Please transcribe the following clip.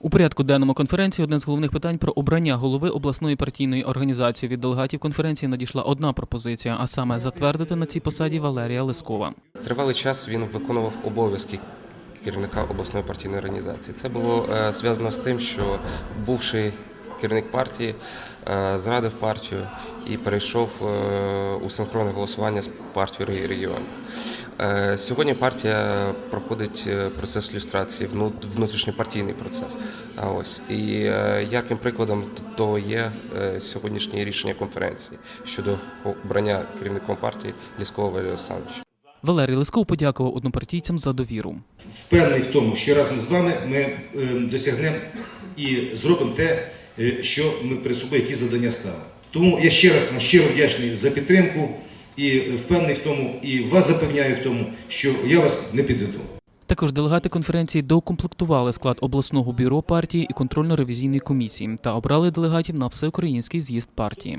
У порядку денному конференції одне з головних питань про обрання голови обласної партійної організації. Від делегатів конференції надійшла одна пропозиція, а саме затвердити на цій посаді Валерія Лискова. Тривалий час він виконував обов'язки керівника обласної партійної організації. Це було е, зв'язано з тим, що бувший керівник партії е, зрадив партію і перейшов е, у синхронне голосування з партією регіонів. Е, Сьогодні партія проходить процес люстрації, внутрішньопартійний процес. А ось і ярким прикладом того є сьогоднішнє рішення конференції щодо обрання керівником партії Ліського Валерія Олександровича. Валерій Лисков подякував однопартійцям за довіру. впевнений в тому, що разом з вами ми е, досягнемо і зробимо те, що ми перед собою, які завдання ставили. Тому я ще раз вам щиро вдячний за підтримку і впевнений в тому, і вас запевняю в тому, що я вас не підведу. Також делегати конференції доукомплектували склад обласного бюро партії і контрольно-ревізійної комісії та обрали делегатів на всеукраїнський з'їзд партії.